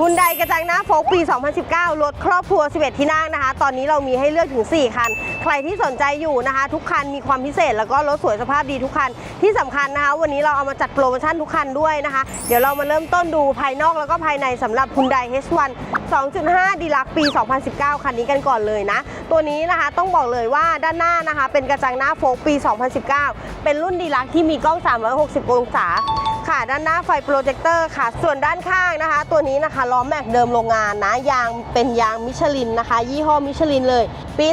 ฮุนไดกระจังหน้าโฟกปี 2019 รถครอบครัว 11 ที่นั่งนะคะ ตอนนี้เรามีให้เลือกถึง 4 คัน ใครที่สนใจอยู่นะคะ ทุกคันมีความพิเศษ แล้วก็รถสวยสภาพดีทุกคัน ที่สำคัญนะคะ วันนี้เราเอามาจัดโปรโมชั่นทุกคันด้วยนะคะ เดี๋ยวเรามาเริ่มต้นดูภายนอกแล้วก็ภายในสำหรับ Hyundai H1 2.5 ดีลักปี 2019 คันนี้กันก่อนเลยนะ ตัวนี้นะคะต้องบอกเลยว่าด้านหน้านะคะ เป็นกระจังหน้าโฟกปี 2019 เป็นรุ่นดีลักที่มีกล้อง 360 องศา ค่ะ ด้านหน้าไฟโปรเจคเตอร์ค่ะ ส่วนด้านข้างนะคะ ตัวนี้นะคะล้อแม็กเดิมโรงงานนะยางเป็นยางมิชลินนะคะ ยี่ห้อมิชลินเลย ปี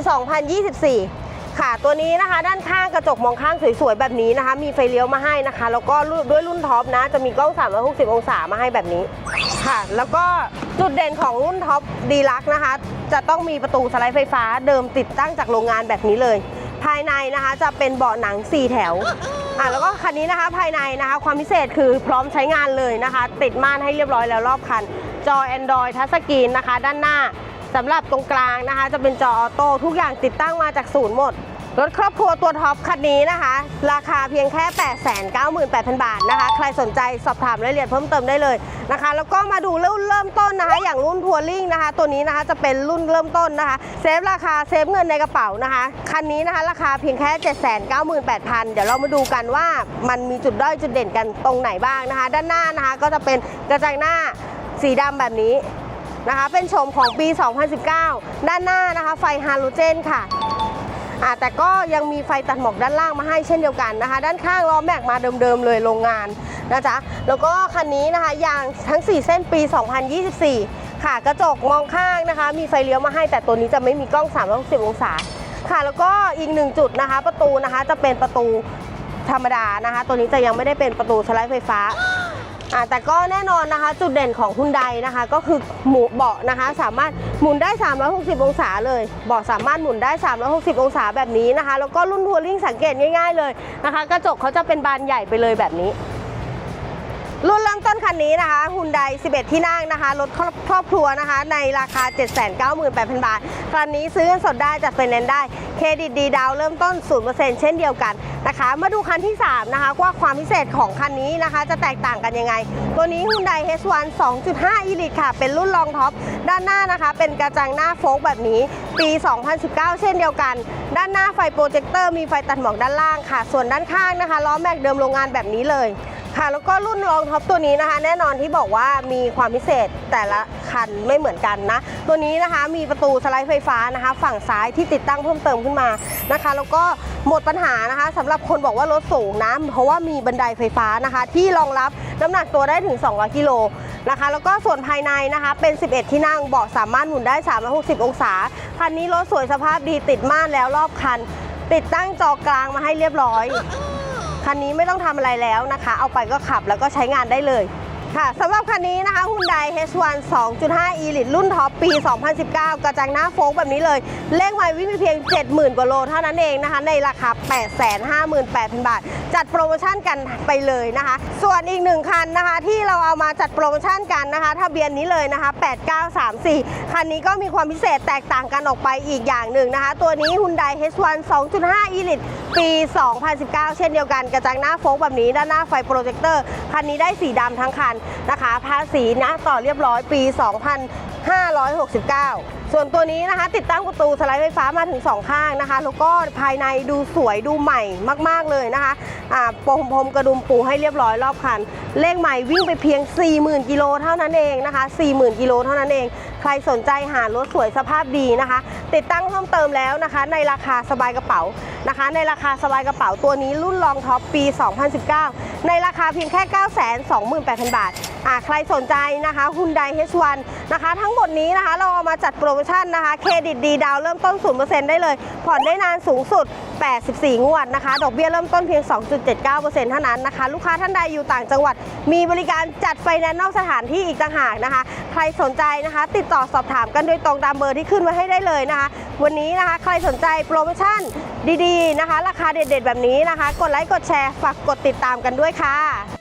2024 ค่ะ ตัวนี้นะคะ ด้านข้างกระจกมองข้างสวยๆแบบนี้นะคะ มีไฟเลี้ยวมาให้นะคะ แล้วก็ด้วยรุ่นท็อปนะ จะมีกล้อง 360 องศามาให้แบบนี้ค่ะ แล้วก็จุดเด่นของรุ่นท็อปดีลักนะคะ จะต้องมีประตูสไลด์ไฟฟ้าเดิมติดตั้งจากโรงงานแบบนี้เลย ภายในนะคะจะเป็นเบาะหนัง 4 แถว อะแล้วก็คันนี้นะคะภายในนะคะ ความพิเศษคือพร้อมใช้งานเลยนะคะ ติดม่านให้เรียบร้อยแล้วรอบคัน จอ Android ทัชสกรีนนะคะ ด้านหน้าสำหรับตรงกลางนะคะ จะเป็นจอออโต้ทุกอย่างติดตั้งมาจากศูนย์หมด รถครอบครัวตัวท็อปคันนี้นะคะ ราคาเพียงแค่ 898,000 บาทนะคะ ใครสนใจสอบถามรายละเอียดเพิ่มเติมได้เลยนะคะ แล้วก็มาดูรุ่นเริ่มต้นนะคะ อย่างรุ่นทัวริงนะคะ ตัวนี้นะคะจะเป็นรุ่นเริ่มต้นนะคะ เซฟราคาเซฟเงินในกระเป๋านะคะ คันนี้นะคะ ราคาเพียงแค่ 798,000 เดี๋ยวเรามาดูกันว่ามันมีจุดด้อยจุดเด่นกันตรงไหนบ้างนะคะ ด้านหน้านะคะก็จะเป็นกระจังหน้าสีดำแบบนี้นะคะ เป็นโฉมของปี 2019 ด้านหน้านะคะ ไฟฮาโลเจนค่ะ อ่าแต่ก็ยังมีไฟตัดหมอกด้านล่างมาให้เช่นเดียวกันนะคะ ด้านข้างล้อแม็กมาเดิมๆเลยโรงงานนะจ๊ะแล้วก็คันนี้นะคะยางทั้ง 4 เส้นปี 2024 ค่ะกระจกมองข้างนะคะ มีไฟเลี้ยวมาให้แต่ตัวนี้จะไม่มีกล้อง 360 องศาค่ะแล้วก็อีกหนึ่งจุดนะคะ ประตูนะคะจะเป็นประตูธรรมดานะคะ ตัวนี้จะยังไม่ได้เป็นประตูสไลด์ไฟฟ้า อ่าแต่ก็แน่นอนนะคะจุดเด่นของฮุนไดนะคะ ก็คือหมูเบาะนะคะ สามารถหมุนได้ 360 องศาเลยเบาะสามารถหมุนได้ 360 องศาแบบนี้นะคะ แล้วก็รุ่นทัวริงสังเกตง่าย ๆเลยนะคะ กระจกเขาจะเป็นบานใหญ่ไปเลยแบบนี้ รุ่นเริ่มต้นคันนี้นะคะฮุนได11 ที่นั่งนะคะ รถครอบครอบครัวนะคะ ในราคา 798,000 บาท คันนี้ซื้อเงินสดได้จัดไฟแนนซ์ได้ เครดิตดีดาวเริ่มต้น 0%เช่นเดียวกันนะคะ มาดูคันที่ 3 นะคะ ว่าความพิเศษของคันนี้นะคะ จะแตกต่างกันยังไง ตัวนี้ Hyundai H1 2.5 Elite ค่ะ เป็นรุ่นรองท็อป ด้านหน้านะคะ เป็นกระจังหน้าโฟกแบบนี้ ปี 2019 เช่นเดียวกัน ด้านหน้าไฟโปรเจคเตอร์มีไฟตัดหมอกด้านล่างค่ะ ส่วนด้านข้างนะคะล้อแม็กเดิมโรงงานแบบนี้เลย ค่ะแล้วก็รุ่นรองท็อปตัวนี้นะคะ แน่นอนที่บอกว่ามีความพิเศษแต่ละคันไม่เหมือนกันนะ ตัวนี้นะคะมีประตูสไลด์ไฟฟ้านะคะ ฝั่งซ้ายที่ติดตั้งเพิ่มเติมขึ้นมานะคะ แล้วก็หมดปัญหานะคะสำหรับคนบอกว่ารถสูงนะเพราะว่ามีบันไดไฟฟ้านะคะ ที่รองรับน้ำหนักตัวได้ถึง 200 กิโลนะคะแล้วก็ส่วนภายในนะคะเป็น 11 ที่นั่งเบาะสามารถหมุนได้ 360 องศาคันนี้รถสวยสภาพดีติดม่านแล้วรอบคัน ติดตั้งจอกลางมาให้เรียบร้อย คันนี้ไม่ต้องทำอะไรแล้วนะคะ เอาไปก็ขับแล้วก็ใช้งานได้เลยค่ะสำหรับคันนี้นะคะ Hyundai H1 2.5 e-lit รุ่นท็อปปี 2019 กระจังหน้าโฟกแบบนี้เลยเลขไมล์วิ่งเพียง 70,000 กว่าโลเท่านั้นเองนะคะ ในราคา 858,000 บาท จัดโปรโมชั่นกันไปเลยนะคะ ส่วนอีกหนึ่งคันนะคะ ที่เราเอามาจัดโปรโมชั่นกันนะคะทะเบียนนี้เลยนะคะ 8934 คันนี้ก็มีความพิเศษแตกต่างกันออกไปอีกอย่างหนึ่งนะคะ ตัวนี้ Hyundai H1 2.5 e-lit ปี 2019 เช่นเดียวกัน กระจังหน้าโฟกแบบนี้ด้านหน้าไฟโปรเจคเตอร์ คันนี้ได้สีดำทั้งคันนะคะภาษีนะต่อเรียบร้อยปี 2569 ส่วนตัวนี้นะคะ ติดตั้งประตูสไลด์ไฟฟ้ามาถึง 2 ข้างนะคะ แล้วก็ภายในดูสวยดูใหม่มาก ๆ เลยนะคะอ่าปมพรมกระดุมปูให้เรียบร้อยรอบคัน เลขใหม่วิ่งไปเพียง 40,000 กิโลเท่านั้นเองนะคะ 40,000 กิโลเท่านั้นเอง รสนใจหารถสวยสภาพดีนะคะ ติดตั้งเพิ่มเติมแล้วนะคะ ในราคาสบายกระเป๋านะคะ ในราคาสบายกระเป๋าตัวนี้รุ่นรองท็อปปี 2019 ในราคาเพียงแค่ 928,000 บาทอ่าใครสนใจนะคะ Hyundai H1 นะคะ ทั้งหมดนี้นะคะเราเอามาจัดโปรโมชั่นนะคะ เครดิตดีดาวเริ่มต้น 0%ได้เลย ผ่อนได้นานสูงสุด 84 งวดนะคะ ดอกเบี้ยเริ่มต้นเพียง 2.79%เท่านั้นนะคะ ลูกค้าท่านใดอยู่ต่างจังหวัด มีบริการจัดไฟแนนซ์นอกสถานที่อีกต่างหากนะคะ ใครสนใจนะคะ ติดต่อสอบถามกันโดยตรงตามเบอร์ที่ขึ้นไว้ให้ได้เลยนะคะ วันนี้นะคะใครสนใจโปรโมชั่นดีๆนะคะ ราคาเด็ดๆ แบบนี้นะคะ กดไลค์กดแชร์ฝากกดติดตามกันด้วยค่ะ